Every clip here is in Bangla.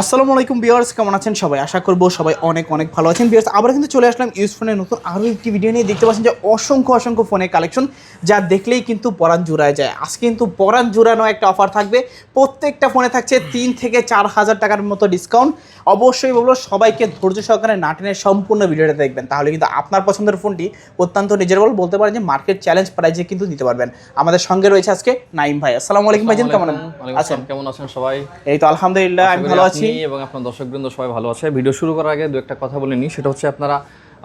আসসালামু আলাইকুম বিয়ার্স কেমন আছেন সবাই? আশা করব সবাই অনেক অনেক ভালো আছেন। বিয়ার্স আবার কিন্তু চলে আসলাম ইউজ ফোনের নতুন আরও একটি ভিডিও নিয়ে। দেখতে পাচ্ছেন যে অসংখ্য অসংখ্য ফোনের কালেকশন যা দেখলেই কিন্তু পরাণ জুড়ায় যায়। আজ কিন্তু পরাণ জুড়ানো একটা অফার থাকবে। প্রত্যেকটা ফোনে থাকছে তিন থেকে চার হাজার টাকার মতো ডিসকাউন্ট অবশ্যই বলব সবাইকে ধৈর্য সহকারে নাটিনের সম্পূর্ণ ভিডিওটা দেখবেন। তাহলে কিন্তু আপনার পছন্দের ফোনটি অত্যন্ত নিজের বল বলতে পারেন যে মার্কেট চ্যালেঞ্জ প্রাইজে কিন্তু দিতে পারবেন। আমাদের সঙ্গে রয়েছে আজকে নাইম ভাই। আসসালামু আলাইকুম ভাইজান কেমন আছেন? কেমন আছেন সবাই? এই তো আলহামদুলিল্লাহ আমি ভালো আছি। এবং আপনার দর্শকবৃন্দ সবাই ভালো আছে। ভিডিও শুরু করার আগে দু একটা কথা বলে নিই। সেটা হচ্ছে আপনারা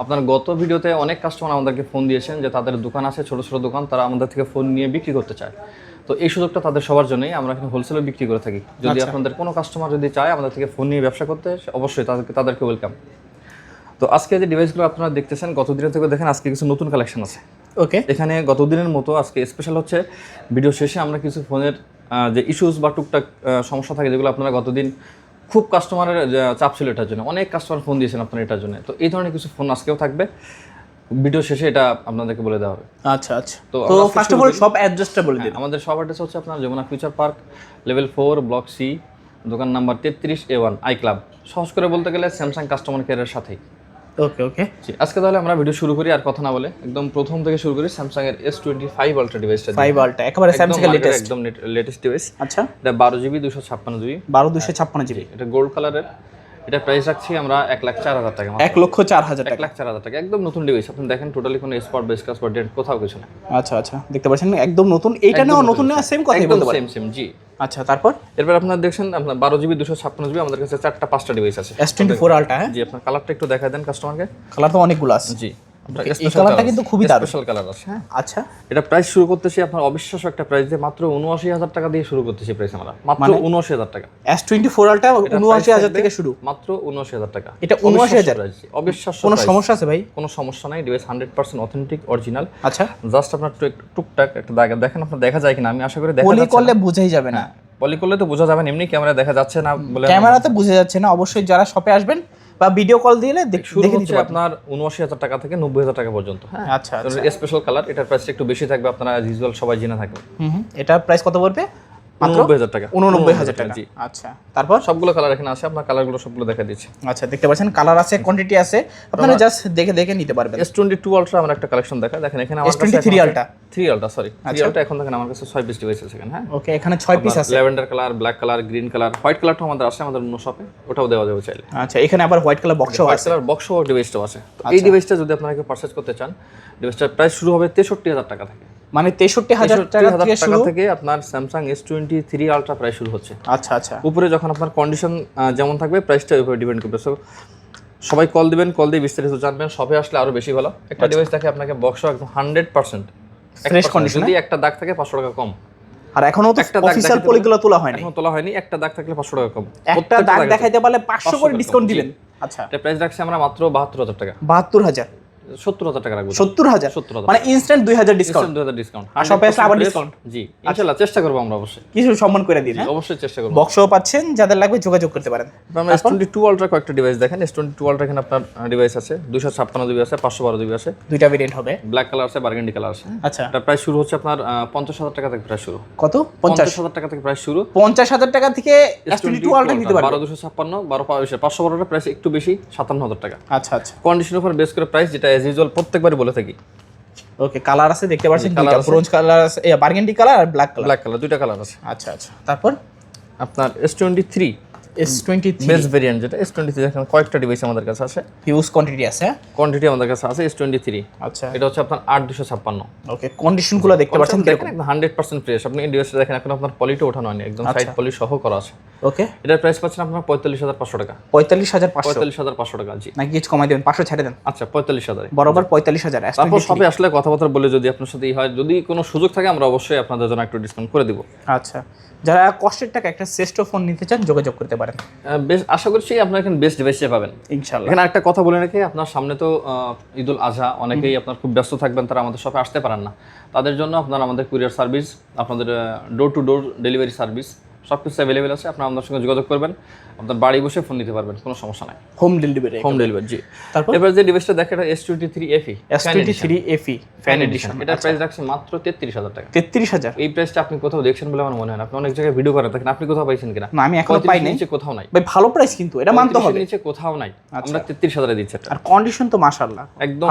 আপনার গত ভিডিওতে অনেক কাস্টমার আমাদেরকে ফোন দিয়েছেন যে তাদের দোকান আছে ছোট ছোট দোকান তারা আমাদের থেকে ফোন নিয়ে বিক্রি করতে চায়। তো এই সুযোগটা তাদের সবার জন্যই আমরা এখানে হোলসেলে বিক্রি করে থাকি। যদি আচ্ছা। আপনাদের কোনো কাস্টমার যদি চায় আমাদের থেকে ফোন নিয়ে ব্যবসা করতে অবশ্যই তাদেরকে তাদেরকে ওয়েলকাম তো আজকে যে ডিভাইসগুলো আপনারা দেখতেছেন গত দিনের থেকে দেখেন আজকে কিছু নতুন কালেকশন আছে। ওকে। এখানে গত দিনের মতো আজকে স্পেশাল হচ্ছে ভিডিও শেষে আমরা কিছু ফোনের যে ইস্যুস বা টুকটাক সমস্যা থাকে যেগুলো আপনারা গতদিন খুব কাস্টমারের চাপ ছিল এটার জন্য। অনেক কাস্টমার ফোন দিয়েছেন আপনার এটার জন্য। তো এই ধরনের কিছু ফোন আজকেও থাকবে। ভিডিও শেষে এটা আপনাদেরকে বলে দেওয়া হবে। আচ্ছা আচ্ছা। তো ফার্স্ট অফ অল সব অ্যাড্রেসটা বলে দিন। হ্যাঁ, আমাদের সব অ্যাড্রেস হচ্ছে আপনার Jamuna future park level four block C দোকান নাম্বার তেত্রিশ এ ওয়ান আই ক্লাব সহজ করে বলতে গেলে স্যামসাং কাস্টমার কেয়ারের সাথেই। ওকে ওকে জি, আজকে তাহলে আমরা ভিডিও শুরু করি আর কথা না বলে। একদম প্রথম থেকে শুরু করি স্যামসাং এর এস টোয়েন্টি ফাইভ আলট্রা ডিভাইসটা ফাইভ আলটা একেবারে স্যামসাং এর লেটেস্ট একদম লেটেস্ট ডিভাইস আচ্ছা। এটা বারো জিবি দুশো ছাপ্পান্ন জিবি বারো দুশো ছাপ্পান্ন জিবি এটা গোল্ড কালারের এটা প্রাইস রাখছি আমরা এক লাখ চার হাজার টাকা। এক লক্ষ চার হাজার এক লাখ চার হাজার টাকা। একদম নতুন ডিভাইস আপনি দেখেন টোটালি কোনো স্পট বেস কাজ বা ডেট কোথাও কিছু না আচ্ছা আচ্ছা। দেখতে পাচ্ছেন একদম নতুন। এইটা নেওয়া নতুন নেওয়া সেম কথাই একদম সেম সেম জি। আচ্ছা তারপর? এরপর আপনারা দেখছেন আপনার বারো জিবি দুশো ছাপ্পান্ন জিবি আমাদের কাছে চারটা পাঁচটা ডিভাইস আছে। এস টোয়েন্টি ফোর আলটা হ্যাঁ? জি আপনার কালারটা একটু দেখা দেন কাস্টমারকে কালার তো অনেকগুলো আছে। জি। এই কালারটা কিন্তু খুবই দারুণ। স্পেশাল কালার আছে হ্যাঁ। আচ্ছা। এটা প্রাইস শুরু করতেছি আপনার অবিশ্বাস্য একটা প্রাইস দিয়ে মাত্র উনআশি হাজার টাকা দিয়ে শুরু করতেছি প্রাইস আমরা। মাত্র মানে? উনআশি হাজার টাকা। এস টোয়েন্টি ফোর আলটা এটা উনআশি price হাজার থাকবে থেকে শুরু। মাত্র উনআশি হাজার টাকা। এটা 79,000 অবিশ্বাস্য কোনো সমস্যা আছে ভাই? কোনো সমস্যা নাই device hundred percent authentic original আচ্ছা। জাস্ট আপনার টুক- টুকটাক একটা দেখা দেখেন আপনার দেখা যায় কিনা? আমি আশা করি দেখা যাচ্ছে করলে বোঝাই যাবে না। পলি করলে তো বোঝা যাবে না, এমনি ক্যামেরা দেখা যাচ্ছে না বলে ক্যামেরাতে বোঝা যাচ্ছে না। অবশ্যই যারা শপে আসবেন বা ভিডিও কল দিলে দেখ- পারবেন আপনার উনআশি হাজার টাকা থেকে নব্বই হাজার টাকা পর্যন্ত। হ্যাঁ। আচ্ছা আচ্ছা। স্পেশাল কালার এটার প্রাইসটা একটু বেশি থাকবে আপনারা ইউজুয়াল সবাই জেনে থাকবে হুম হুম। এটা প্রাইস কত পড়বে? মাত্র? হাজার টাকা। উননব্বই হাজার টাকা। জি। আচ্ছা তারপর? সবগুলো কালার এখানে আছে আপনার কালারগুলো সবগুলো দেখা দিচ্ছি। আচ্ছা দেখতে পাচ্ছেন কালার আছে কোয়ান্টিটি আছে। আপনারা জাস্ট দেখে দেখে নিতে পারবেন। এস টোয়েন্টি টু আলট্রা আমার একটা কালেকশন দেখা দেখেন এখানে আমার S23 Ultra? Three ultra sorry three ultra এখন দেখেন আমার কাছে ছয় পিস ডিভাইস আছে এখানে হ্যাঁ? ওকে এখানে ছয় পিস আছে। Lavender colour black colour green colour white কালারটা আমাদের আছে আমাদের অন্য শপে ওটাও দেওয়া যাবে চাইলে। আচ্ছা এখানে আবার হোয়াইট কালার বক্সও হোয়াইট কালার বক্স ডিভাইসটাও আছে। আচ্ছা। এই ডিভাইসটা যদি আপনারা কেউ পারচেজ করতে চান ডিভাইসটার প্রাইস শুরু হবে তেষট্টি হাজার টাকা থেকে। মানে তেষট্টি হাজার 63,000 টাকা থেকে শুরু থেকে আপনার Samsung S twenty three ultra price শুরু হচ্ছে। আচ্ছা আচ্ছা। উপরে যখন আপনার কন্ডিশন যেমন থাকবে প্রাইসটা উপরে ডিপেন্ড করবে। সো সবাই কল দিবেন কল দিয়ে বিস্তারিত জানবেন। সবে আসলে আরও বেশি ভালো। একটা ডিভাইস থাকে আপনাকে বক্স একদম হান্ড্রেড পার্সেন্ট Fresh condition, যদি একটা দাগ থাকে পাঁচশো টাকা কম। আর এখনও তো একটা অফিসিয়াল পলিগুলো তোলা হয়নি। এখনও তোলা হয়নি। একটা দাগ থাকলে পাঁচশো টাকা কম। একটা দাগ দেখাইতে পারলে পাঁচশো 500 করে ডিসকাউন্ট। দিবেন। আচ্ছা। এটা প্রাইস রাখছি আমরা মাত্র বাহাত্তর হাজার টাকা। বাহাত্তর হাজার। সত্তর হাজার টাকা রাখব। সত্তর হাজার? সত্তর হাজার মানে ইনস্ট্যান্ট দুই হাজার ডিসকাউন্ট দু হাজার ডিসকাউন্ট আর শপে আসলে আবার discount? জি ইনশাল্লাহ চেষ্টা করব আমরা অবশ্যই। কিছু সম্মান করে দিন হ্যাঁ? অবশ্যই চেষ্টা করব। বক্সও পাচ্ছেন যাদের লাগবে যোগাযোগ করতে পারেন। আমরা এস টোয়েন্টি টু আলট্রা কয়েকটা ডিভাইস দেখেন। এস টোয়েন্টি টু আলট্রা এখানে আপনার ডিভাইস আছে। দুশো ছাপ্পান্ন জিবি আছে পাঁচশো বারো জিবি আছে। দুইটা ভেরিয়েন্ট হবে। ব্ল্যাক কালার আছে বার্গেন্ডি কালার আছে। আচ্ছা। এটা প্রাইস শুরু হচ্ছে আপনার পঞ্চাশ হাজার টাকা থেকে প্রাইস শুরু। কত? পঞ্চাশ। হাজার টাকা থেকে প্রাইস শুরু। পঞ্চাশ হাজার টাকা থেকে এস টোয়েন্টি টু আলট্রা নিতে বারো পারবেন দুশো ছাপ্পান্ন বারো পাঁচশো বারোটা প্রাইস একটু বেশি সাতান্ন হাজার টাকা। আচ্ছা আচ্ছা। কন্ডিশনের উপর বেস করে প্রাইস যেটা এজ ইউজুয়াল প্রত্যেকবারই বলে থাকি। ওকে কালার আছে দেখতে পাচ্ছেন কালার। ব্রোঞ্জ কালার আছে। বার্গেন্ডি কালার আর ব্ল্যাক কালার ব্ল্যাক কালার দুইটা কালার আছে। আচ্ছা আচ্ছা। তারপর? আপনার S twenty three S twenty three base variant যেটা এস টোয়েন্টি থ্রি দেখেন কয়েকটা ডিভাইস আমাদের কাছে আছে। হিউজ কোয়ান্টিটি আছে? কোয়ান্টিটি আমাদের কাছে আছে এস টোয়েন্টি থ্রি আচ্ছা। এটা হচ্ছে আপনার আট দুশো ছাপ্পান্ন। ওকে কন্ডিশনগুলো দেখতে পাচ্ছেন দেখেন। হান্ড্রেড পার্সেন্ট ফ্রেশ আপনি ডিভাইসটা দেখেন এখন আপনার পলিটা ওঠানো হয়নি একদম আচ্ছা। সাইড পলি সহ করা আছে। ওকে এটার প্রাইস পাচ্ছেন আপনার পঁয়তাল্লিশ হাজার পাঁচশো টাকা। পঁয়তাল্লিশ হাজার পঁয়তাল্লিশ হাজার পাঁচশো টাকা জি। নাকি কিছু কমাই দেবেন? পাঁচশো ছেড়ে দেন। আচ্ছা পঁয়তাল্লিশ হাজারে। বরাবর পঁয়তাল্লিশ হাজার তারপর সবে আসলে কথাবার্তা বলে যদি আপনার সাথে হয় যদি কোনো সুযোগ থাকে আমরা অবশ্যই আপনাদের জন্য একটু ডিসকাউন্ট করে দিব। আচ্ছা। যারা কষ্টের টাকা একটা শ্রেষ্ঠ ফোন নিতে চান যোগাযোগ করতে পারেন। বেশ আশা করছি আপনার এখানে বেস্ট ডিভাইসে পাবেন। ইনশাল্লাহ। এখানে একটা কথা বলে রাখি আপনার সামনে তো আহ, ঈদুল আজহা অনেকেই আপনার খুব ব্যস্ত থাকবেন তারা আমাদের শপে আসতে পারেন না। তাদের জন্য আপনার আমাদের কুরিয়ার সার্ভিস আপনাদের door to door delivery service সব কিছু অ্যাভেলেবেল আছে আপনার আমাদের সঙ্গে যোগাযোগ করবেন আপনার বাড়ি বসে ফোন নিতে পারবেন কোনো সমস্যা নাই। হোম ডেলিভারি হোম ডেলিভারি জি। তারপর? এবার যে ডিভাইসটা দেখে এটা S twenty three F E S twenty three F E fan edition এটা প্রাইস রাখছে মাত্র তেত্রিশ হাজার টাকা। তেত্রিশ হাজার? এই প্রাইসটা আপনি কোথাও দেখছেন বলে আমার মনে হয় না। আপনি অনেক জায়গায় ভিডিও করেন থাকেন আপনি কোথাও পাইছেন কিনা? না আমি এখনও পাই নিচে কোথাও নাই। ভাই ভালো প্রাইস কিন্তু এটা মানতে হবে। নিচে কোথাও নাই। আমরা তেত্রিশ হাজারে দিচ্ছি আর কন্ডিশন তো মাশাআল্লাহ। একদম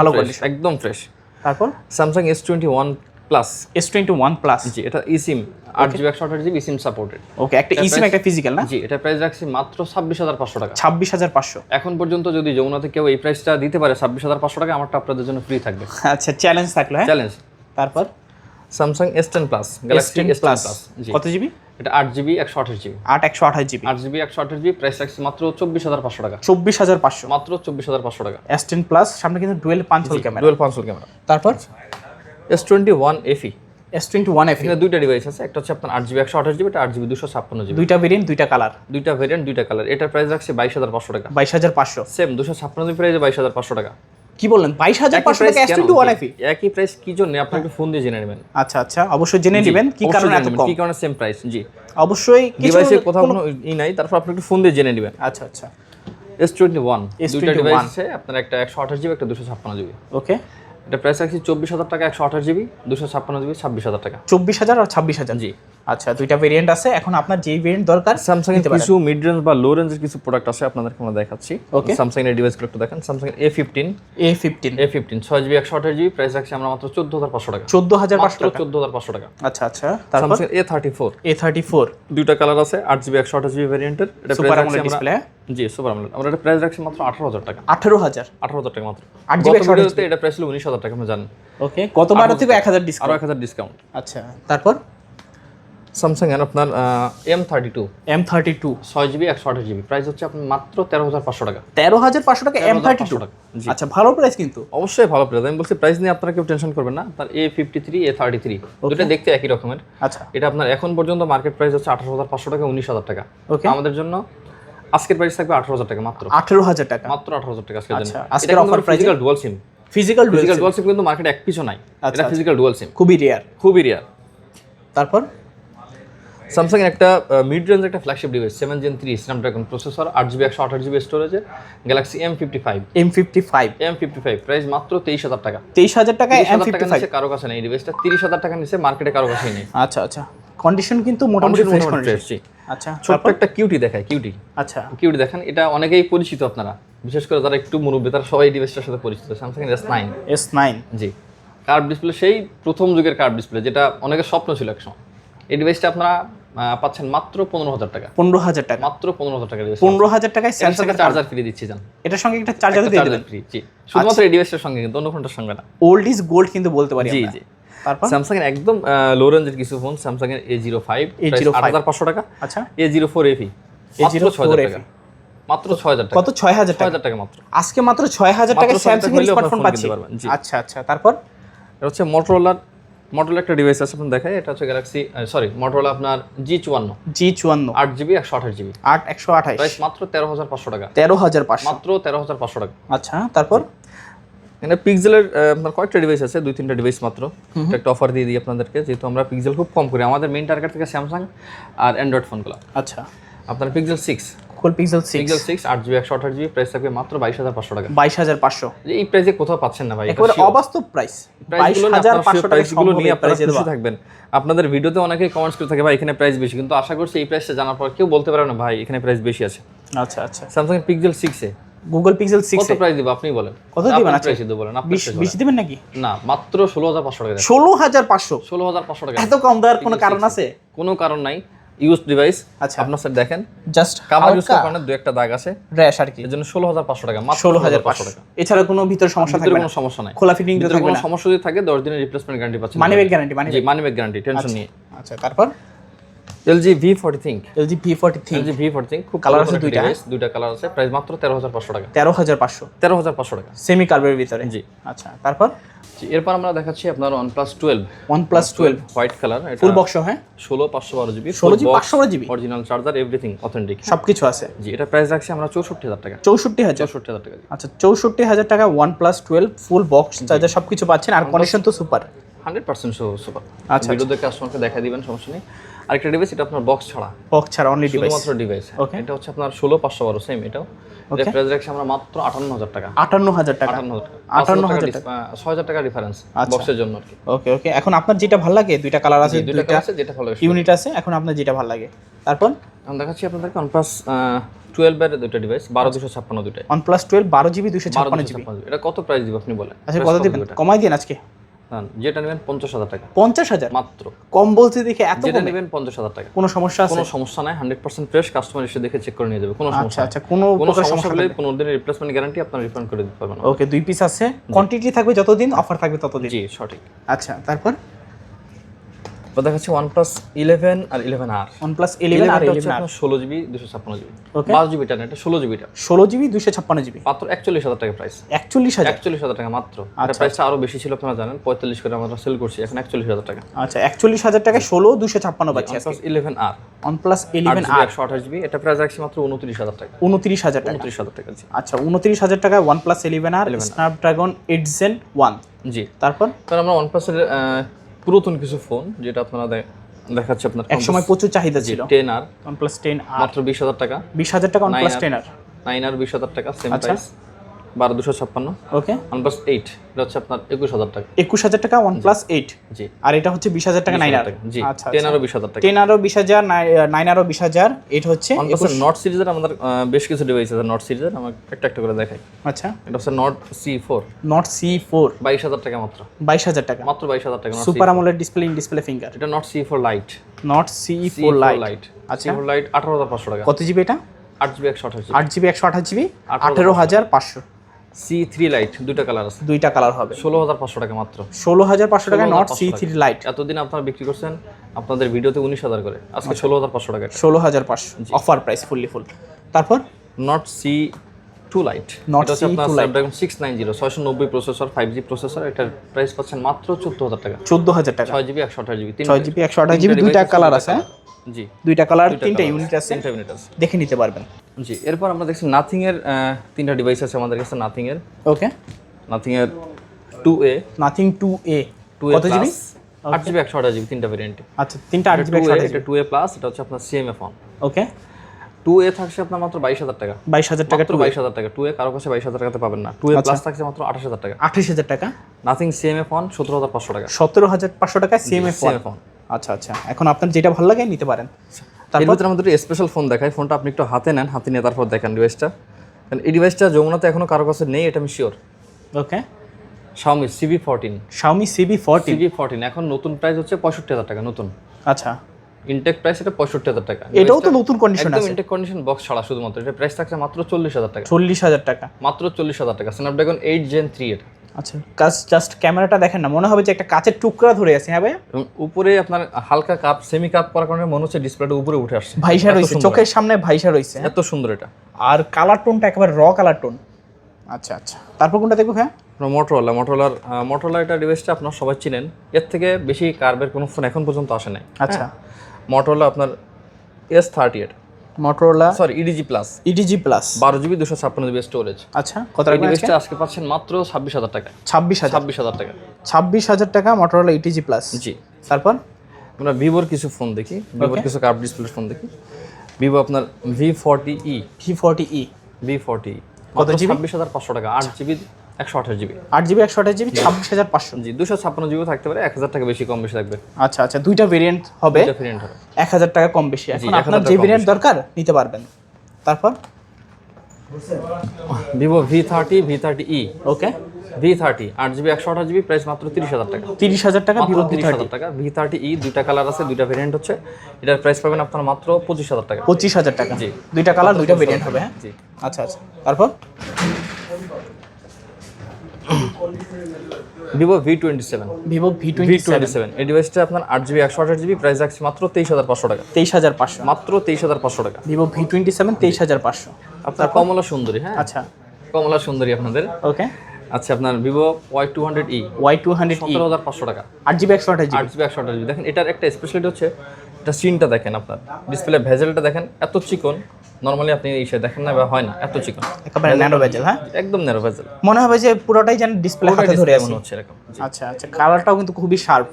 একদম ফ্রেশ তারপর? Samsung S twenty one plus S twenty one plus জি এটা ইসিম আট জিবি একশো আঠাশ জিবি সিম সাপোর্টেড ওকে একটা ইসিম একটা ফিজিক্যাল না? জি এটা প্রাইস রাখছি মাত্র ছাব্বিশ হাজার পাঁচশো টাকা। ছাব্বিশ হাজার পাঁচশো। এখন পর্যন্ত যদি যমুনাতে কেউ এই প্রাইসটা দিতে পারে ছাব্বিশ হাজার পাঁচশো টাকা আমারটা আপনাদের জন্য ফ্রি থাকবে। আচ্ছা চ্যালেঞ্জ থাকল হ্যাঁ? চ্যালেঞ্জ তারপর? Samsung S ten plus Galaxy S plus কত জিবি এটা আট জিবি একশো আঠাশ জিবি আট একশো আঠাশ জিবি আট জিবি একশো আঠাশ জিবি প্রাইস রাখছি মাত্র চব্বিশ হাজার পাঁচশো টাকা। চব্বিশ হাজার পাঁচশো। মাত্র চব্বিশ হাজার পাঁচশো টাকা। এস টেন প্লাস সামনে কিন্তু ডুয়েল পাঁচ হোল ক্যামেরা ডুয়েল পাঁচশো ক্যামেরা তারপর? S twenty one F E S twenty one F দুইটা ডিভাইস আছে একটা হচ্ছে আপনার আট জিবি একশো আঠাশ জিবি আট জিবি দুশো ছাপ্পান্ন জিবি দুইটা ভেরিয়েন্ট দুইটা কালার দুইটা ভেরিয়েন্ট দুইটা কালার এটার প্রাইস রাখছে বাইশ হাজার পাঁচশো টাকা। বাইশ হাজার পাঁচশো। সেম দুশো ছাপ্পান্ন জিবি প্রাইসে বাইশ হাজার পাঁচশো টাকা। কি বললেন? বাইশ হাজার পাঁচশো টাকা এস টোয়েন্টি ওয়ান এফি একই প্রাইস কি জন্য? আপনি একটু ফোন দিয়ে জেনে নেবেন। আচ্ছা আচ্ছা। অবশ্যই জেনে নেবেন কি কারণে এত কম? কি কারণে সেম প্রাইস জি। অবশ্যই ডিভাইসে কোথাও কোনো ই নাই তারপর আপনি একটু ফোন দিয়ে জেনে নেবেন। আচ্ছা আচ্ছা। এস টোয়েন্টি ওয়ান S21 দুইটা ডিভাইস আছে আপনার একটা একশো আঠাশ জিবি একটা দুশো ছাপ্পান্ন জিবি ওকে এটা প্রাইস রাখছি চব্বিশ হাজার টাকা একশো আঠাশ জিবি দুশো ছাপ্পান্ন জিবি ছাব্বিশ হাজার টাকা। চব্বিশ হাজার আর ছাব্বিশ হাজার। জি। আচ্ছা দুইটা ভেরিয়েন্ট আছে। এখন আপনার যেই ভেরিয়েন্ট দরকার স্যামসাং এর কিছু মিড রেঞ্জ বা লো রেঞ্জের কিছু প্রোডাক্ট আছে আপনাদেরকে আমরা দেখাচ্ছি। ওকে স্যামসাং এর ডিভাইসগুলো একটু দেখেন। Samsung A fifteen A fifteen A fifteen ছয় জিবি একশো আঠাশ জিবি প্রাইস রাখছি আমরা মাত্র চোদ্দ হাজার পাঁচশো টাকা। চোদ্দ হাজার পাঁচশো টাকা। চোদ্দ হাজার পাঁচশো টাকা। আচ্ছা আচ্ছা। তারপর? Samsung A thirty four A thirty four দুইটা কালার আছে আট জিবি একশো আঠাশ জিবি ভ্যারিয়েন্টের এটা সুপার প্রাইস ডিসপ্লে জি সুপার আমলেট আমরা এটা প্রাইস রাখছি মাত্র আঠারো হাজার টাকা। আঠারো হাজার। আঠারো হাজার টাকা মাত্র। 8 GB গত 128 ভিডিওতে এটা প্রাইস ছিল উনিশ হাজার টাকা আপনি জানেন। ওকে গতবার থেকে এক হাজার ডিসকাউন্ট এক হাজার ডিসকাউন্ট আচ্ছা তারপর? স্যামসাং এর আপনার M thirty two M thirty two ছয় জিবি একশো আঠাশ জিবি প্রাইস হচ্ছে আপনার মাত্র তেরো হাজার পাঁচশো টাকা। তেরো হাজার পাঁচশো টাকা এম থার্টি টু 13,500 টাকা। জি। আচ্ছা ভালো প্রাইস কিন্তু। অবশ্যই ভালো প্রাইস আমি বলছি প্রাইস নিয়ে আপনারা কেউ টেনশন করবেন না। তার A fifty three A thirty three দুটো দেখতে একই রকমের। আচ্ছা। এটা আপনার এখন পর্যন্ত মার্কেট প্রাইস হচ্ছে আঠারো হাজার পাঁচশো টাকা উনিশ হাজার টাকা। ওকে আমাদের জন্য আজকের প্রাইস থাকবে আঠারো হাজার টাকা মাত্র। আঠেরো হাজার টাকা। মাত্র আঠারো হাজার টাকা আজকের জন্য। আচ্ছা, আজকের offer price এ? Physical dual SIM physical physical dual SIM কিন্তু মার্কেটে এক পিছু নাই। এটা ফিজিক্যাল ডুয়াল সিম খুবই রেয়ার খুবই রেয়ার তারপর? স্যামসাং একটা মিড রেঞ্জ একটা flagship device seven gen three Snapdragon processor আট জিবি একশো আঠাশ জিবি স্টোরেজে Galaxy M fifty five M fifty five M fifty five price মাত্র তেইশ হাজার টাকা। তেইশ হাজার তিরিশ এম ফিফটি টাকা ফাইভ কারও কাছে নেই ডিভাইসটা তিরিশ হাজার টাকা নিচে মার্কেটে কারও কাছে নেই। আচ্ছা আচ্ছা। কন্ডিশন কিন্তু মোটামুটি ফ্রেশ কন্ডিশন আচ্ছা ছোট্ট একটা কিউটি দেখায় কিউটি আচ্ছা। কিউটি দেখেন এটা অনেকেই পরিচিত আপনারা। বিশেষ করে যারা একটু মুরব্বী তারা সবাই ডিভাইসটার সাথে পরিচিত। Samsung S nine S nine জি। কার্ভ ডিসপ্লে সেই প্রথম যুগের কার্ভ ডিসপ্লে যেটা অনেকের স্বপ্ন ছিল একসময় এই ডিভাইসটা আপনারা পাচ্ছেন মাত্র পনেরো হাজার টাকা। পনেরো হাজার টাকা। মাত্র পনেরো হাজার টাকা পনেরো হাজার টাকায় স্যামসাং চার্জার ফ্রি দিচ্ছি জান। এটার সঙ্গে একটা চার্জার দিয়ে দেবেন। ফ্রি জি। শুধুমাত্র এই ডিভাইসটার সঙ্গে কিন্তু অন্য ফোনটার সঙ্গে না। ওল্ড ইজ গোল্ড কিন্তু বলতে পারি জি জি। তারপর? স্যামসাং এর একদম লো রেঞ্জের কিছু ফোন স্যামসাং এর এ জিরো ফাইভ A05 আট হাজার পাঁচশো টাকা। আচ্ছা। এ জিরো ফোর এফি A04 ছয় হাজার টাকা। মাত্র ছয় হাজার টাকা। কত? ছয় হাজার ছয় টাকা হাজার টাকা। মাত্র। আজকে মাত্র ছয় হাজার 6,000 স্যামসাং এর স্মার্টফোন পাচ্ছি। আচ্ছা আচ্ছা। তারপর? এটা হচ্ছে মোটরোলার মোটরোলা একটা ডিভাইস আছে আপনার দেখায় এটা হচ্ছে গ্যালাক্সি সরি মোটরোলা আপনার জি চুয়ান্ন। জি চুয়ান্ন। আট জিবি একশো আঠাশ জিবি আট একশো আঠাইশ প্রাইস মাত্র তেরো হাজার পাঁচশো টাকা। তেরো হাজার পাঁচশো। মাত্র তেরো হাজার পাঁচশো টাকা। আচ্ছা তারপর? এখানে পিক্সেলের আপনার কয়েকটা ডিভাইস আছে দুই তিনটা ডিভাইস মাত্র। একটা অফার দিয়ে দিই আপনাদেরকে যেহেতু আমরা পিক্সেল খুব কম করি। আমাদের মেইন টার্গেট থেকে স্যামসাং আর অ্যান্ড্রয়েড ফোনগুলো আচ্ছা। আপনার পিক্সেল সিক্স কোল পিক্সেল সিক্স পিক্সেল সিক্স আট জিবি একশো আঠাশ জিবি প্রাইস থাকবে মাত্র বাইশ হাজার পাঁচশো টাকা। বাইশ হাজার পাঁচশো। এই প্রাইসে কোথাও পাচ্ছেন না ভাই এটা একেবারে অবাস্তব প্রাইস বাইশ হাজার পাঁচশো sure টাকা প্রাইসগুলো নিয়ে আপনারা খুশি থাকবেন। আপনাদের ভিডিওতে অনেকেই কমেন্টস করে থাকে ভাই এখানে প্রাইস বেশি। কিন্তু আশা করছি এই প্রাইসটা জানার পর কেউ বলতে পারে না ভাই এখানে প্রাইস বেশি আছে। আচ্ছা আচ্ছা। স্যামসাং পিক্সেল সিক্সে গুগল পিক্সেল সিক্স কত প্রাইস দিব আপনি বলেন। কত দিবেন? আচ্ছা। প্রাইস দিব বলেন আপনি বিশ বিশ দিবেন নাকি? না মাত্র ষোলো হাজার পাঁচশো টাকা। ষোলো হাজার পাঁচশো। ষোলো হাজার পাঁচশো টাকা। এত কম দেওয়ার কোনো কারণ আছে? কোনো কারণ নাই। ইউজ ডিভাইস আচ্ছা। আপনার স্যার দেখেন। জাস্ট কাভার ইউজ করার কারণে দু একটা দাগ আছে। র্যাশ আর কি। এর জন্য ষোলো হাজার পাঁচশো টাকা মাত্র 16,500 টাকা। এছাড়া কোনো ভিতরে সমস্যা থাকবে না। কোনো সমস্যা নাই। খোলা ফিটিং ভিতরে থাকবে কোনো সমস্যা যদি থাকে দশ দিনের রিপ্লেসমেন্ট গ্যারান্টি পাচ্ছেন। মানি ব্যাগ গ্যারান্টি মানি জি মানি ব্যাগ গ্যারান্টি টেনশন নিয়ে আচ্ছা তারপর? ThinQ LG V forty three LG V forty ThinQ খুব কালার আছে দুইটা, দুইটা কালার আছে প্রাইস মাত্র তেরো হাজার পাঁচশো টাকা। তেরো হাজার পাঁচশো। তেরো হাজার পাঁচশো টাকা। সেমি কার্বের ভিতরে জি। আচ্ছা তারপর? এরপর আমরা দেখাচ্ছি আপনার OnePlus twelve OnePlus twelve white colour full box হ্যাঁ? ষোলো পাঁচশো বারো জিবি ষোলো জিবি পাঁচশো বারো GB original charger everything authentic সবকিছু আছে। জি এটা প্রাইস রাখছি আমরা চৌষট্টি হাজার টাকা। চৌষট্টি হাজার। চৌষট্টি হাজার টাকা আচ্ছা চৌষট্টি হাজার টাকা OnePlus twelve full box charger সবকিছু পাচ্ছেন আর কন্ডিশন তো সুপার হান্ড্রেড পার্সেন্ট সুপার আচ্ছা, ভিডিও দেখে কাস্টমারকে দেখা দিবেন সমস্যা নেই। আরেকটা ডিভাইস এটা আপনার বক্স ছাড়া। বক্স ছাড়া অনলি ডিভাইস শুধুমাত্র ডিভাইস Okay. এটা হচ্ছে আপনার ষোলো পাঁচশো বারো সেম এটাও। এটা প্রাইস রাখছি আমরা মাত্র আটান্ন হাজার টাকা। আটান্ন হাজার টাকা। আটান্ন হাজার টাকা। আটান্ন হাজার টাকা ছয় হাজার টাকা ডিফারেন্স আচ্ছা। বক্সের জন্য আর কি। ওকে ওকে এখন আপনার যেটা ভালো লাগে দুইটা কালার আছে দুইটা আছে যেটা ভালো লাগে। ইউনিট আছে এখন আপনার যেটা ভালো লাগে। তারপর? আমি দেখাচ্ছি আপনাদের OnePlus টুয়েলভ এর দুইটা ডিভাইস বারো দুশো ছাপ্পান্ন দুটাই ওয়ান প্লাস টুয়েলভ বারো জিবি দুশো ছাপ্পান্ন। জিবি এটা কত প্রাইস দিব আপনি বলেন? আচ্ছা কত দিবেন? কমাই দিন আজকে। যেটা নেবেন পঞ্চাশ হাজার টাকা। পঞ্চাশ হাজার? মাত্র। কম বলতে দেখে এত যেটা নেবেন পঞ্চাশ হাজার টাকা। কোনো সমস্যা কোনো সমস্যা নাই হান্ড্রেড পার্সেন্ট ফ্রেশ কাস্টমার এসে দেখে চেক করে নিয়ে যাবে কোনো আচ্ছা সমস্যা আচ্ছা কোনো কোনো সমস্যা হলে কোনো দিনের রিপ্লেসমেন্ট গ্যারান্টি আপনার রিফান্ড করে দিতে পারবেন। ওকে দুই পিস আছে। কোয়ান্টিটি থাকবে যতদিন অফার থাকবে ততদিন। জি সঠিক। আচ্ছা তারপর? তো দেখা যাচ্ছে plus eleven R eleven R OnePlus eleven R হচ্ছে ইলেভেন আর আপনার ষোলো জিবি দুশো ছাপ্পান্ন জিবি Okay. বারো জিবিটা না এটা ষোলো জিবিটা ষোলো জিবি দুশো ছাপ্পান্ন জিবি মাত্র একচল্লিশ হাজার টাকা প্রাইস একচল্লিশ হাজার? একচল্লিশ হাজার টাকা মাত্র। আচ্ছা। এটা প্রাইসটা আরও বেশি ছিল আপনারা জানেন। পঁয়তাল্লিশ করে আমরা সেল করছি এখন একচল্লিশ হাজার টাকা। আচ্ছা একচল্লিশ হাজার টাকায় ষোলো দুশো ছাপ্পান্ন পাচ্ছি আর জিবি আর একশো আঠাশ জিবি এটা প্রাইস রাখছি মাত্র উনত্রিশ হাজার টাকা। উনত্রিশ হাজার টাকা। উনত্রিশ হাজার টাকা জি। আচ্ছা উনত্রিশ হাজার টাকায় OnePlus eleven R Snapdragon eight gen one জি। তারপর? কারণ আমরা পুরাতন কিছু ফোন যেটা আপনারা দেখাচ্ছে আপনার এক সময় প্রচুর চাহিদা ছিল। Ten R OnePlus ten R মাত্র বিশ হাজার টাকা। বিশ হাজার টাকা OnePlus ten R nine R বিশ হাজার টাকা সেম আচ্ছা। প্রাইস বারো দুশো ছাপ্পান্ন। ওকে ওয়ান প্লাস এইট এটা হচ্ছে আপনার একুশ হাজার টাকা। একুশ হাজার টাকা ওয়ান প্লাস এইট জি। আর এটা হচ্ছে বিশ হাজার টাকা নাইন আর জি আচ্ছা টেন আরও বিশ হাজার টাকা। টেন আরও বিশ হাজার নাইন আরও বিশ হাজার এইট হচ্ছে নট সিরিজের আমাদের বেশ কিছু ডিভাইস আছে নট সিরিজের আমরা একটা একটা করে দেখাই। আচ্ছা। এটা হচ্ছে Nord C four Nord C four বাইশ হাজার টাকা মাত্র। বাইশ হাজার টাকা। মাত্র বাইশ হাজার টাকা সুপার আমলের ডিসপ্লে ইন ডিসপ্লে ফিঙ্গার এটা Nord C four lite Nord C four lite আচ্ছা। ফোর লাইট আঠারো হাজার পাঁচশো টাকা। কত জিবি এটা? আট জিবি একশো আঠাশ আট জিবি একশো আঠাশ জিবি আঠেরো হাজার পাঁচশো। সি থ্রি লাইট দুইটা কালার আছে। দুইটা কালার হবে। ষোলো হাজার পাঁচশো টাকা মাত্র। ষোলো হাজার পাঁচশো টাকা নট সি থ্রি লাইট এতদিন আপনারা বিক্রি করছেন আপনাদের ভিডিওতে উনিশ হাজার করে। আজকে ষোলো হাজার পাঁচশো টাকা ষোলো হাজার পাঁচশো। অফার প্রাইস ফুললি ফুল তারপর? Nord C two light C2 আপনার Lite। Snapdragon six nine zero ছয়শো নব্বই প্রসেসর ফাইভ জি প্রসেসর এটার প্রাইস পাচ্ছেন মাত্র চোদ্দ হাজার টাকা। চোদ্দ হাজার টাকা। ছয় জিবি একশো আঠাশ জিবি ছয় জিবি একশো আঠাশ জিবি দুইটা কালার আছে? জি। দুইটা কালার তিনটা ইউনিট আছে। দেখে নিতে পারবেন। জি এরপর আমরা দেখছি নাথিং এর তিনটা ডিভাইস আছে আমাদের কাছে নাথিং এর। ওকে নাথিং এর two A Nothing two A two কত জিবি আট জিবি একশো আঠাশ জিবি তিনটা ভেরিয়েন্টে আচ্ছা তিনটা আট জিবি টু একশো এ আঠাশ এটা টু এ প্লাস এটা হচ্ছে আপনার সিএমএ ফোন ওকে টু এ থাকছে আপনার মাত্র বাইশ হাজার টাকা। বাইশ হাজার টাকা মাত্র বাইশ হাজার টাকা। টু এ কারও কাছে বাইশ হাজার টাকাতে পাবেন না। টু এ প্লাস থাকছে মাত্র আঠাশ হাজার টাকা। আঠাশ হাজার টাকা? নাথিং সিএমএ ফোন সতেরো হাজার পাঁচশো টাকা। সতেরো হাজার পাঁচশো টাকা সিএমএ ফোন আচ্ছা আচ্ছা। এখন আপনার যেটা ভালো লাগে নিতে পারেন। এর তারপর? আমাদের স্পেশাল ফোন দেখাই ফোনটা আপনি একটু হাতে নেন হাতে নিয়ে তারপর দেখেন ডিভাইসটা কারণ এই ডিভাইসটা যমুনাতে এখনও কারও কাছে নেই এটা আমি sure okay Xiaomi Civi fourteen Xiaomi Civi fourteen Civi fourteen এখন নতুন প্রাইস হচ্ছে পঁয়ষট্টি হাজার টাকা নতুন। আচ্ছা। ইনটেক প্রাইস এটা পঁয়ষট্টি হাজার টাকা। এটাও তো নতুন কন্ডিশন আছে। ইনটেক কন্ডিশন বক্স ছাড়া শুধুমাত্র। এটা প্রাইস থাকছে মাত্র চল্লিশ হাজার টাকা। চল্লিশ হাজার টাকা। মাত্র চল্লিশ হাজার টাকা। স্ন্যাপড্রাগন এইট জেন থ্রি এর আচ্ছা। কাজ জাস্ট ক্যামেরাটা দেখেন না মনে হবে যে একটা কাচের টুকরা ধরে আছে হ্যাঁ ভাই এবং উপরে আপনার হালকা কাপ সেমি কাপ করার কারণে মনে হচ্ছে ডিসপ্লেটা উপরে উঠে আসছে। ভাইসা রয়েছে চোখের সামনে ভাইসা রয়েছে এত সুন্দর এটা। আর কালার টোনটা একেবারে র কালার টোন আচ্ছা আচ্ছা। তারপর কোনটা দেখব হ্যাঁ মোটরোলা মোটরোলার মোটরোলা এটা ডিভাইসটা আপনার সবাই চিনেন। এর থেকে বেশি কার্বের কোনো ফোন এখন পর্যন্ত আসে নাই আচ্ছা। মোটরোলা আপনার S thirty eight Motorola sorry Edge plus Edge plus বারো জিবি দুশো ছাপ্পান্ন জিবি স্টোরেজ আচ্ছা কত রাখবেন আজকে ডিভাইসটা আজকে? পাচ্ছেন মাত্র ছাব্বিশ হাজার টাকা। ছাব্বিশ হাজার। ছাব্বিশ হাজার টাকা। ছাব্বিশ হাজার টাকা মোটরোলা ইটিজি প্লাস জি। তারপর? আমরা ভিভোর কিছু ফোন দেখি। ভিভোর কিছু কার্ভ ডিসপ্লে ফোন দেখি। ভিভো আপনার V forty E V forty E V forty কত কত GB? ছাব্বিশ হাজার পাঁচশো টাকা। আট জিবি একশো আঠাশ জিবি। আট জিবি একশো আঠাশ জিবি ছাব্বিশ হাজার পাঁচশো। জি দুশো ছাপ্পান্ন জিবি থাকতে পারে এক হাজার টাকা বেশি কম বেশি থাকবে। আচ্ছা আচ্ছা দুইটা ভেরিয়েন্ট হবে। ভেরিয়েন্ট হবে। এক হাজার টাকা কম বেশি। এখন 1000 আপনার যে ভেরিয়েন্ট দরকার নিতে পারবেন। তারপর? Vivo V thirty V thirty E. Okay. V thirty আট জিবি একশো আঠাশ জিবি প্রাইস মাত্র তিরিশ হাজার টাকা। তিরিশ হাজার টাকা ভিভো তিরিশ হাজার টাকা। ভি থার্টি ই দুইটা কালার আছে দুইটা ভেরিয়েন্ট হচ্ছে। এটার প্রাইস পাবেন আপনার মাত্র পঁচিশ হাজার টাকা। পঁচিশ হাজার টাকা। জি। দুইটা কালার দুইটা ভেরিয়েন্ট হবে হ্যাঁ? জি। আচ্ছা আচ্ছা। তারপর? Vivo V twenty seven Vivo V twenty seven এই ডিভাইসটা আপনার আট জিবি একশো আঠাশ জিবি প্রাইস রাখছি মাত্র তেইশ হাজার পাঁচশো টাকা। তেইশ হাজার পাঁচশো। মাত্র তেইশ হাজার পাঁচশো টাকা। ভিভো ভি টোয়েন্টি সেভেন তেইশ হাজার পাঁচশো। আপনার কমলা সুন্দরী হ্যাঁ? আচ্ছা। কমলা সুন্দরী আপনাদের। ওকে। আচ্ছা আপনার Vivo Y two hundred E Y two hundred সতেরো হাজার পাঁচশো টাকা। আট জিবি একশো আঠাশ আট জিবি জিবি একশো আঠাশ জিবি দেখেন এটার একটা স্পেশালিটি হচ্ছে স্ক্রিনটা দেখেন আপনার। ডিসপ্লে ভেজেলটা দেখেন এত চিকন। নর্মালি আপনি এই দেখেন না বা হয় না এত চিকন। একেবারে ন্যানো ভেজেল হ্যাঁ? একদম ন্যানো ভেজেল। মনে হবে যে পুরোটাই যেন ডিসপ্লে হাতে ধরে আছে। মনে হচ্ছে এরকম আচ্ছা আচ্ছা। কালারটাও কিন্তু খুবই শার্প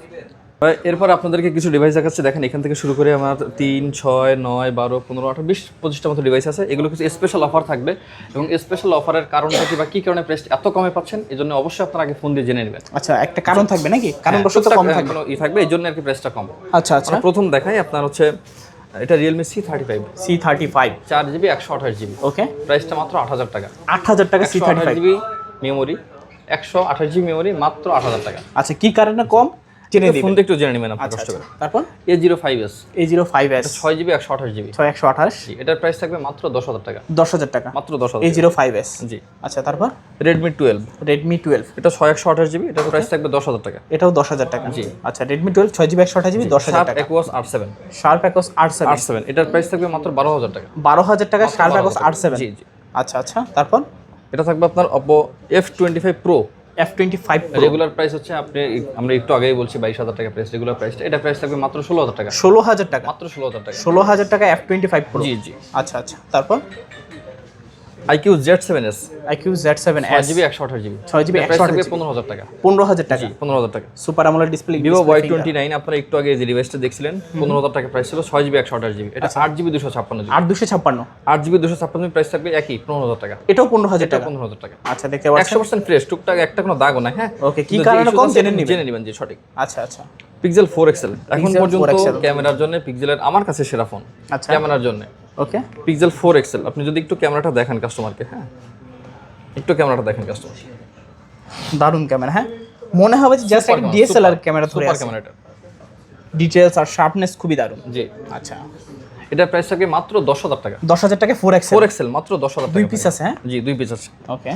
এরপর আপনাদেরকে কিছু ডিভাইস দেখাচ্ছি। দেখেন এখান থেকে শুরু করে আমার তিন ছয় নয় বারো পনেরো আঠারো বিশ পঁচিশটা মতো ডিভাইস আছে। এগুলো কিছু স্পেশাল অফার থাকবে। এবং স্পেশাল অফারের কারণটা কি বা কী কারণে প্রাইস এত কমে পাচ্ছেন এই জন্য অবশ্যই আপনারা আগে ফোন দিয়ে জেনে নেবেন। আচ্ছা একটা কারণ থাকবে নাকি? কারণ হ্যাঁ, কম হ্যাঁ, থাকবে। ই থাকবে এই জন্য আর কি প্রাইসটা কম। আচ্ছা আচ্ছা। প্রথম দেখাই আপনার হচ্ছে এটা Realme C thirty five C thirty five চার জিবি একশো আঠাশ জিবি ওকে প্রাইসটা মাত্র আট হাজার টাকা। আট হাজার টাকা C thirty five GB memory একশো আঠাশ জিবি মেমোরি মাত্র আট হাজার টাকা। আচ্ছা কী কারণে কম? জেনে দিবেন ফোনটা একটু জেনে নেবেন আপনার আচ্ছা কষ্ট আচ্ছা। করে। তারপর? A zero five S A zero five S ছয় জিবি একশো আঠাশ জিবি। ছয় একশো আঠাশ? জি এটার প্রাইস থাকবে মাত্র দশ হাজার টাকা। দশ হাজার টাকা। মাত্র দশ এ হাজার জিরো ফাইভ এস জি। আচ্ছা তারপর? রেডমি টুয়েলভ রেডমি টুয়েলভ এটা ছয় একশো আঠাশ জিবি এটার প্রাইস থাকবে দশ হাজার টাকা। এটাও দশ হাজার টাকা। জি। আচ্ছা একশো আঠাশ জিবি দশ হাজার টাকা। একুয়াস আট সেভেন শার্প একস আট আট সেভেন এটার প্রাইস থাকবে মাত্র বারো হাজার টাকা। বারো হাজার টাকা শার্প বারো একস আট সেভেন জি জি। আচ্ছা আচ্ছা তারপর? এটা থাকবে আপনার Oppo F twenty five pro F twenty five regular price হচ্ছে আপনি আমরা একটু আগেই বলছি বাইশ হাজার টাকা প্রাইস রেগুলার প্রাইসটা এটা প্রাইস থাকবে মাত্র ষোলো হাজার টাকা। ষোলো হাজার টাকা। মাত্র ষোলো হাজার টাকা। ষোলো হাজার টাকা এফ টোয়েন্টি ফাইভ জি জি। আচ্ছা আচ্ছা। তারপর? IQOO Z seven S iQOO Z seven ছয় এস জিবি একশো আঠাশ জিবি 6GB প্রাইস 128 থাকবে GB পনেরো হাজার টাকা। পনেরো হাজার টাকা। পনেরো হাজার টাকা। Super display Vivo Y twenty nine আপনারা একটু আগে যে ডিভাইসটা দেখছিলেন পনেরো হাজার টাকা প্রাইস ছিল ছয় জিবি একশো আঠাশ জিবি এটা আট জিবি দুশো ছাপ্পান্ন আট দুশো ছাপ্পান্ন। আট জিবি দুশো ছাপ্পান্ন প্রাইস থাকবে একই পনেরো হাজার টাকা। এটাও পনেরো হাজার টাকা। পনেরো হাজার টাকা। আচ্ছা দেখতে একশো পার্সেন্ট ফ্রেশ টুকটাক একটা কোনো দাগও নাই হ্যাঁ? Okay, কি কারণে কম জেনে নিবেন। জেনে নেবেন যে সঠিক। আচ্ছা আচ্ছা। পিক্সেল ফোর এক্সেল এখন পর্যন্ত 4XL ক্যামেরার জন্য পিক্সেলের আমার কাছে সেরা ফোন আচ্ছা। ক্যামেরার জন্য। ওকে পিক্সেল ফোর এক্সেল আপনি যদি একটু ক্যামেরাটা দেখেন কাস্টমারকে হ্যাঁ? একটু ক্যামেরাটা দেখেন কাস্টমার দারুণ ক্যামেরা হ্যাঁ? মনে হবে যে জাস্ট একটা ডিএসএলআর ক্যামেরা ধরে আছে। ক্যামেরাটা ডিটেলস আর শার্পনেস খুবই দারুণ। জি। আচ্ছা। এটার প্রাইস থাকবে মাত্র দশ হাজার টাকা। দশ হাজার টাকা ফোর এক্স ফোর এক্সেল মাত্র দশ হাজার দুই পিস আছে হ্যাঁ? জি দুই পিস আছে। Okay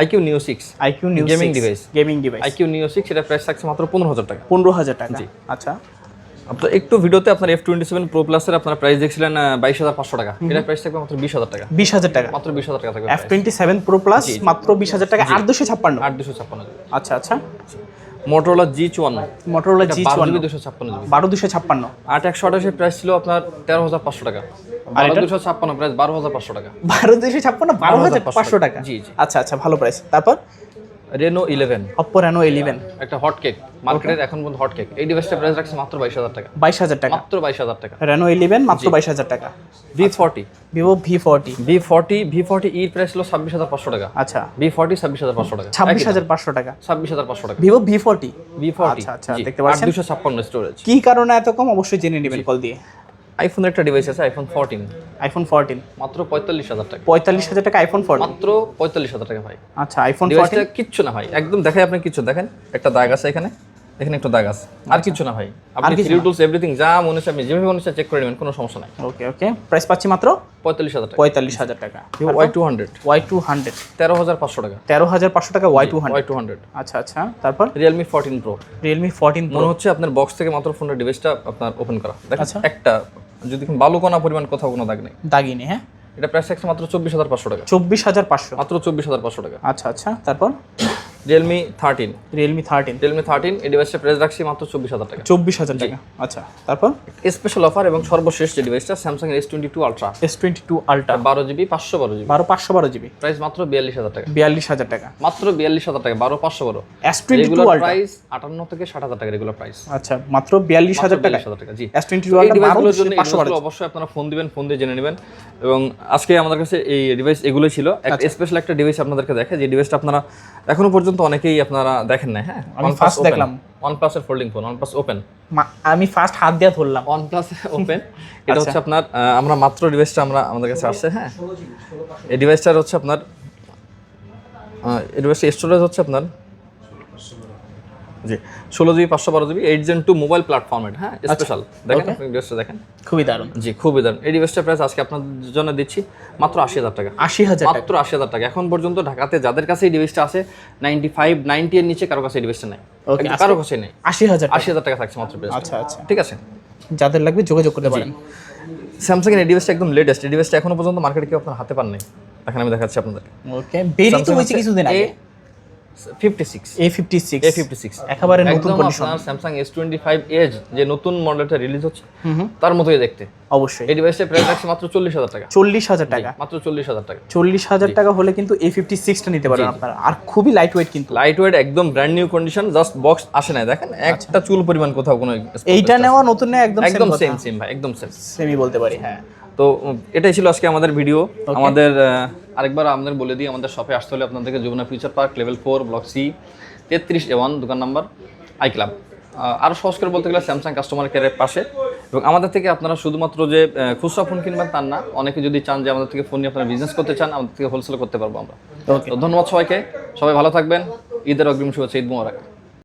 iQOO new six iQOO new gaming device gaming device iQOO new six এটার প্রাইস থাকছে মাত্র পনেরো হাজার টাকা। পনেরো হাজার টাকা। জি। আচ্ছা। আপনার একটু ভিডিওতে আপনার এফ টোয়েন্টি সেভেন প্রো প্লাসের আপনার প্রাইস দেখছিলেন বাইশ হাজার পাঁচশো টাকা। এটার প্রাইস থাকবে মাত্র বিশ হাজার টাকা। বিশ হাজার টাকা। মাত্র বিশ হাজার টাকা থাকবে F twenty seven pro plus মাত্র বিশ হাজার টাকা আট দুশো ছাপ্পান্ন। আট দুশো ছাপ্পান্ন আচ্ছা আচ্ছা। মোটরোলা জি চুয়ান্ন। মোটরোলা জি চুয়ান্ন। দুশো ছাপ্পান্ন বারো দুশো ছাপ্পান্ন। আট একশো আঠাশের প্রাইস ছিল আপনার তেরো হাজার পাঁচশো টাকা। বারো দুশো ছাপ্পান্ন প্রাইস বারো হাজার পাঁচশো টাকা। বারো দুশো ছাপ্পান্ন বারো হাজার পাঁচশো টাকা। জি, জি। আচ্ছা আচ্ছা ভালো প্রাইস তারপর? Reno eleven Oppo Reno eleven একটা হট কেক মার্কেটের এখন পর্যন্ত হট কেক এই ডিভাইসটা প্রাইস রাখছে মাত্র বাইশ হাজার টাকা। বাইশ হাজার টাকা। মাত্র বাইশ হাজার টাকা। রেনো ইলেভেন মাত্র বাইশ হাজার টাকা। V forty Vivo V forty V forty V forty E price ছিল ছাব্বিশ হাজার পাঁচশো টাকা। আচ্ছা। ভি ফর্টি ছাব্বিশ হাজার পাঁচশো টাকা। ছাব্বিশ হাজার পাঁচশো টাকা। ছাব্বিশ হাজার পাঁচশো টাকা। Vivo V forty V forty আচ্ছা, আচ্ছা, দেখতে পাচ্ছেন? দুশো ছাপ্পান্ন স্টোরেজ কি কারণে এত কম? অবশ্যই জেনে নেবেন কল দিয়ে। আইফোনের একটা ডিভাইস আছে আইফোন ফোরটিন আইফোন ফোরটিন মাত্র পঁয়তাল্লিশ হাজার টাকা। পঁয়তাল্লিশ হাজার টাকা আইফোন ফোরটিন মাত্র পঁয়তাল্লিশ হাজার টাকা ভাই। আচ্ছা আইফোন ডিভাইসটা কিচ্ছু না ভাই একদম দেখাই আপনি কিছু দেখেন একটা দাগ আছে এখানে এখানে একটা দাগ আছে আর কিছু না ভাই। আপনি থ্রি টুলস এভরিথিং যা মনে হচ্ছে আপনি যেভাবে মনে হচ্ছে চেক করে নেবেন কোনো সমস্যা নাই। ওকে ওকে প্রাইস পাচ্ছি মাত্র পঁয়তাল্লিশ হাজার টাকা। পঁয়তাল্লিশ হাজার টাকা। Y two hundred Y two hundred তেরো হাজার পাঁচশো টাকা। তেরো হাজার পাঁচশো টাকা Y two Y two hundred আচ্ছা আচ্ছা। তারপর? Realme fourteen pro Realme fourteen মনে হচ্ছে আপনার বক্স থেকে মাত্র ফোনের ডিভাইসটা আপনার ওপেন করা। দেখেন আচ্ছা। একটা যদি বালুকণা কোনা পরিমাণ কোথাও কোনো দাগ নেই। দাগিনি হ্যাঁ? এটা প্রাইস থাকছে মাত্র চব্বিশ হাজার পাঁচশো টাকা। চব্বিশ হাজার পাঁচশো? মাত্র চব্বিশ হাজার পাঁচশো টাকা। আচ্ছা আচ্ছা তারপর? Realme thirteen Realme thirteen Realme thirteen এই ডিভাইসটা প্রাইস রাখছি মাত্র চব্বিশ হাজার টাকা। চব্বিশ হাজার টাকা। আচ্ছা তারপর? স্পেশাল অফার এবং সর্বশেষ যে ডিভাইসটা Samsung S twenty two ultra S twenty two ultra বারো জিবি পাঁচশো বারো জিবি বারো পাঁচশো বারো জিবি প্রাইস মাত্র বিয়াল্লিশ হাজার টাকা। বিয়াল্লিশ হাজার টাকা। মাত্র বিয়াল্লিশ হাজার টাকা বারো পাঁচশো বারো। এস টোয়েন্টি টু প্রাইস আটান্ন থেকে ষাট হাজার টাকা রেগুলার প্রাইস আচ্ছা মাত্র বিয়াল্লিশ হাজার টাকা। টাকা জি। এস টোয়েন্টি টু ডিভাইসগুলোর জন্য অবশ্যই আপনারা ফোন দিবেন ফোন দিয়ে জেনে নেবেন। এবং আজকে আমাদের কাছে এই ডিভাইস এগুলোই ছিল। একটা আচ্ছা। স্পেশাল একটা ডিভাইস আপনাদেরকে দেখে যে ডিভাইসটা আপনারা এখনও পর্যন্ত অনেকেই আপনারা দেখেন না হ্যাঁ? আমি ফার্স্ট দেখলাম। ওয়ান প্লাসের folding phone one plus open আমি ফার্স্ট হাত দিয়ে ধরলাম। ওয়ান প্লাস ওপেন এটা আচ্ছা। হচ্ছে আপনার আমরা মাত্র ডিভাইসটা আমরা আমাদের কাছে আসছে হ্যাঁ? এই ডিভাইসটার হচ্ছে আপনার এই ডিভাইসটা স্টোরেজ হচ্ছে আপনার জি ষোলো জিবি পাঁচশো বারো GB eight Gen two mobile প্ল্যাটফর্মের হ্যাঁ স্পেশাল দেখেন আপনি ডিভাইসটা দেখেন। খুবই দারুণ। জি খুবই দারুণ। এই ডিভাইসটার প্রাইস আজকে আপনাদের জন্য দিচ্ছি মাত্র আশি হাজার টাকা। আশি হাজার মাত্র আশি হাজার টাকা। এখন পর্যন্ত ঢাকাতে যাদের কাছে এই ডিভাইসটা আছে নাইনটি ফাইভ নাইনটি এর নিচে কারও কাছে এই ডিভাইসটা নেই। কারও কাছে নেই। আশি হাজার আশি হাজার টাকা থাকছে মাত্র আচ্ছা আচ্ছা। ঠিক আছে? যাদের লাগবে যোগাযোগ করতে পারেন। স্যামসাং এর ডিভাইসটা একদম লেটেস্ট এই ডিভাইসটা এখনও পর্যন্ত মার্কেটে কেউ আপনার হাতে পান নাই এখন আমি দেখাচ্ছি আপনাদের ওকে বেরিয়ে তো হয়েছে কিছুদিন আগে। একেবারে নতুন condition Samsung S twenty five edge যে নতুন মডেলটা রিলিজ হচ্ছে তার মতোই দেখতে। অবশ্যই। এই ডিভাইসের প্রাইস রাখছে মাত্র চল্লিশ হাজার টাকা। চল্লিশ হাজার টাকা। মাত্র চল্লিশ হাজার টাকা। চল্লিশ হাজার টাকা হলে কিন্তু এ ফিফটি সিক্সটা নিতে পারেন আপনারা। আর খুবই লাইট ওয়েট কিন্তু। লাইট ওয়েট একদম brand new condition just box আসে না দেখেন একটা চুল পরিমাণ কোথাও কোনো এইটা নেওয়া নতুন নেওয়া একদম একদম সেম সেম ভাই একদম সেম সেমই বলতে পারি হ্যাঁ। তো এটাই ছিল আজকে আমাদের ভিডিও আমাদের আরেকবার আমাদের বলে দিই আমাদের শপে আসতে হলে আপনাদেরকে Jamuna future park level four block C তেত্রিশ এ ওয়ান দোকান নাম্বার আই ক্লাব আরও সহজ করে বলতে গেলে স্যামসাং কাস্টমার কেয়ারের পাশে। এবং আমাদের থেকে আপনারা শুধুমাত্র যে খুচরা ফোন কিনবেন তার না অনেকে যদি চান যে আমাদের থেকে ফোন নিয়ে আপনারা বিজনেস করতে চান আমাদের থেকে হোলসেল করতে পারব আমরা। তো ধন্যবাদ সবাইকে। সবাই ভালো থাকবেন। ঈদের অগ্রিম শুভেচ্ছা ঈদ মোবারক।